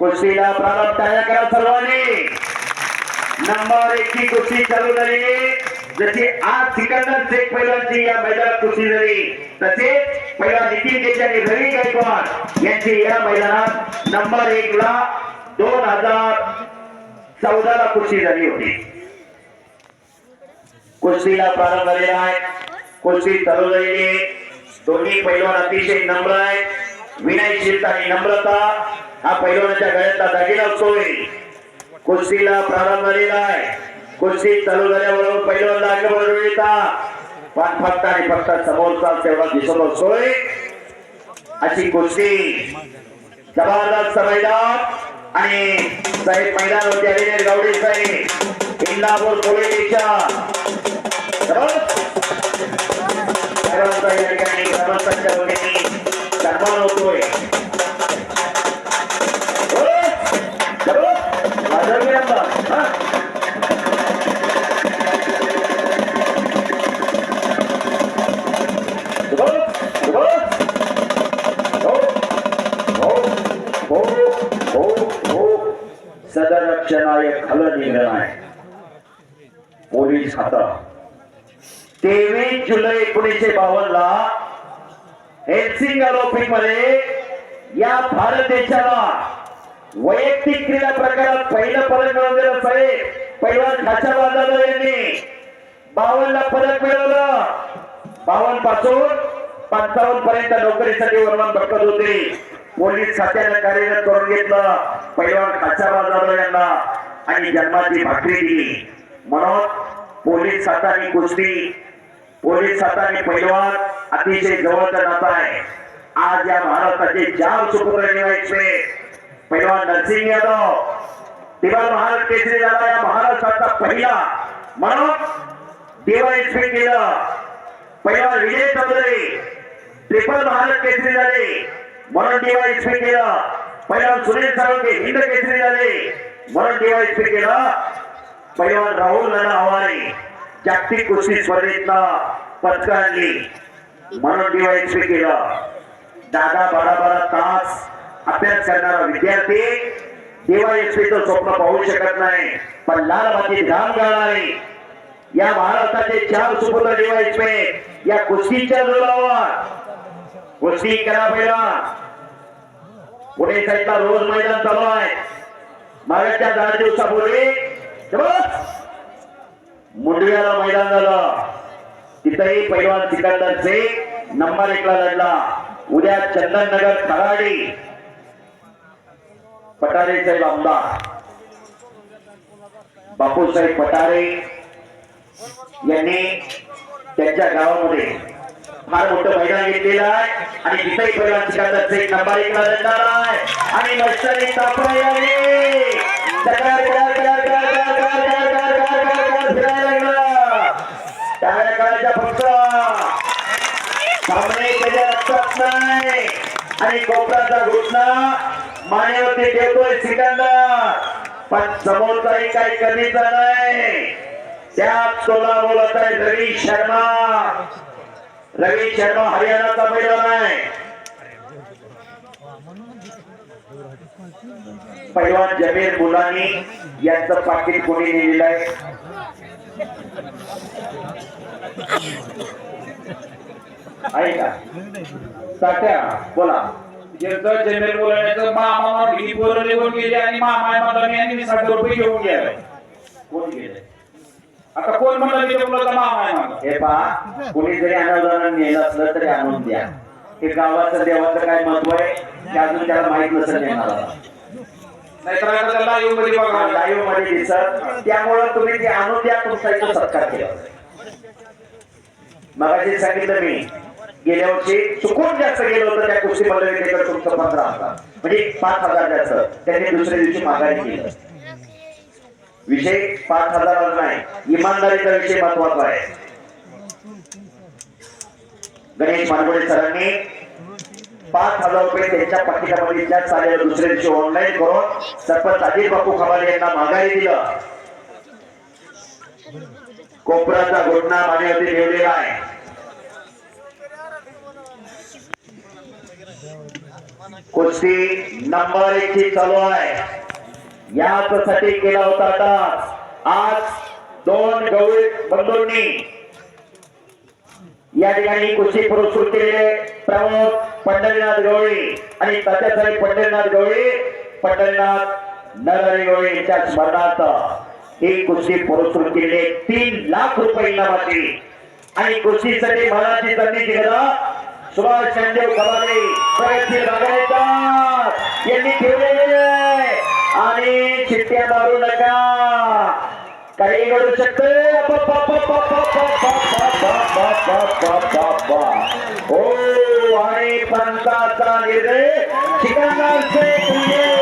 कुस्तीला प्रारंभ तयार करा सर्वांनी. नंबर एक ची कुस्ती चालू झाली. जशी आज सिकंदर शेख पहिल्यांची या मैदानात कुस्ती झाली तसेच पहिला नितीन देश आणि रवी गायकवाड यांची या मैदानात नंबर एक ला दोन हजार चौदा ला कुस्ती झाली होती. कुस्तीला प्रारंभ झालेला आहे. कुस्ती चालू झालेली दोन्ही पैलवान अतिशय नम्र आहेत. विनयशीलता आणि नम्रता हा पैलवानाच्या गळ्यातला दागिना असतोय कुस्तीला प्रारंभ झालेला आहे. कुस्ती चालू झाल्याबरोबर पैलवान लागल्याबरोबर येतात पण फक्त आणि फक्त समोरचा तेवढा दिसत असतोय. अशी कुस्ती. जबरदस्त मैदान आणि साहेब मैदानावरती आलेले गावडे साहेब. इंदापूर पोलीसच्या सर्वांचा या ठिकाणी ग्रामस्थांच्या वतीने सन्मान होतोय सदरक्षणाय खल निर्णय पोलीस हाता तेवीस जुलै एकोणीसशे बावन्न ला हेल्सिंग आरोपी मध्ये या भारत देशाला वैयक्तिक क्रीडा प्रकारात पहिलं पदक मिळवलेलं साहेब पैलवान खाच्या बाजारला यांनी. बावन्न ला पदक मिळवलं. बावन्नपासून पंचावन्न पर्यंत नोकरीसाठी वर्णन भटकत होते. पोलीस खात्यानं कार्यरत करून घेतलं. पैलवान खाचा बाजारला यांना. आणि जन्माची भाकरी दिली. म्हणून पोलीस खाता कुस्ती पोलीस खाता पैलवान अतिशय जवळचा नाता आहे. आज या महाराष्ट्राचे चार सुपुत्र निवायचे पैलवान नरसिंग यादव. दिवाळ महाराज केसरी झाला या महाराष्ट्राचा पहिला म्हणून डीवायएसपी केलं. पहिला विजय चौधरी ट्रिपल महाराज केसरी झाले म्हणून डीवायएसपी केलं. पहिला सुनील साळुंके हिंद केसरी झाले म्हणून डीवायएसपी केलं. पैलवान राहुल नाना हवारे जागतिक कुस्ती स्पर्धेतनं पदक आणली म्हणून डीवायएसपी केलं. दादा बारा बारा तास अभ्यास करणारा विद्यार्थी डीवायएसपीचं स्वप्न पाहू शकत नाही पण लाल माती धाम गाळणारे. या महाराष्ट्राचे चार सुपुत्र डीवायएसपी या कुस्तीच्या जोरावर. कुस्ती करा पहिला. पुणे साईडला रोज मैदान चालू आहे. मागच्या दहा दिवसापूर्वी. मुंडव्याला मैदान झालं. तिथंही पैलवान सिकंदरचे नंबर एकला लढला. उद्या चंदननगर खराडी. पटारे साहेब आमदार बापूसाहेब पटारे यांनी त्यांच्या गावामध्ये फार मोठं मैदान घेतलेलं आहे आणि तिथेही परिणाम शिकायचा एक नंबर एक लढणार आहे आणि मस्तर एक तापराय आणि कोपराचा घुटना मानेवरती देतोय सिकंदर. पण समोरचाही काही कमीचा नाही. त्यात तोला बोलत आहे रवी शर्मा. रवी शर्मा हरियाणाचा मैदान आहे. पैलवान जमीर मुलानी यांचं पाकिट कोणी लिहिलेलं आहे? आहे का? बोला. ज्याचं जनरल बोलायचं मामा ही पोरं निघून गेली आणि मामा मला मी साठ रुपये घेऊन गेलाय. कोण गेले आता कोण म्हणलं की बोलत मामा आहे हे पहा कुणी जरी अनुदान नेलं असलं तरी आणून द्या. हे गावाचं देवाचं काय महत्त्व आहे? ते अजून त्याला माहीत नसेल नेणार नाहीतर त्याला येऊ मध्ये बघा. लाईव्हमध्ये दिसत. त्यामुळं तुम्ही ते आणून द्या तुमचा सत्कार केला. मगाशी सांगितलं मी गेल्या वर्षी चुकून जास्त गेलं होतं त्या कुस्ती मंडळीकडे तुमचं पंधरा हजार म्हणजे पाच हजार जास्त. त्यांनी दुसऱ्या दिवशी माघारी केलं. विषय पाच हजारावर नाही. इमानदारीचा विषय महत्त्वाचा आहे. गणेश मानगुडे सरांनी पाच हजार रुपये त्यांच्या पाकिटामध्ये त्याच चालेल दुसऱ्या दिवशी ऑनलाईन करून सरपंच अजित बापू खमाले यांना माघारी दिलं. कोपराचा घोटणा मानेवरती ठेवलेला आहे. कुस्ती नंबर एक ची चालू आहे. याचसाठी केला होता आता आज दोन गवळी बंधूंनी या ठिकाणी कुस्ती पुरस्कृत केलेले प्रमोद पंढरीनाथ गवळी आणि तात्यासाहेब पंढरीनाथ गवळी पंढरीनाथ नरहरी गवळी यांच्या स्मरणार्थ ही कुस्ती पुरस्कृत केलेली तीन लाख रुपये इनामाची. आणि कुस्तीसाठी महाराजी संधी गदा सुभाष चंदेव कबाले प्रयत्न बागायतात यांनी ठेवलेले आणि चिट्ट्या मारू नका काही घडू शकते हो आणि पंताचा निर्णय चिकनदार शेख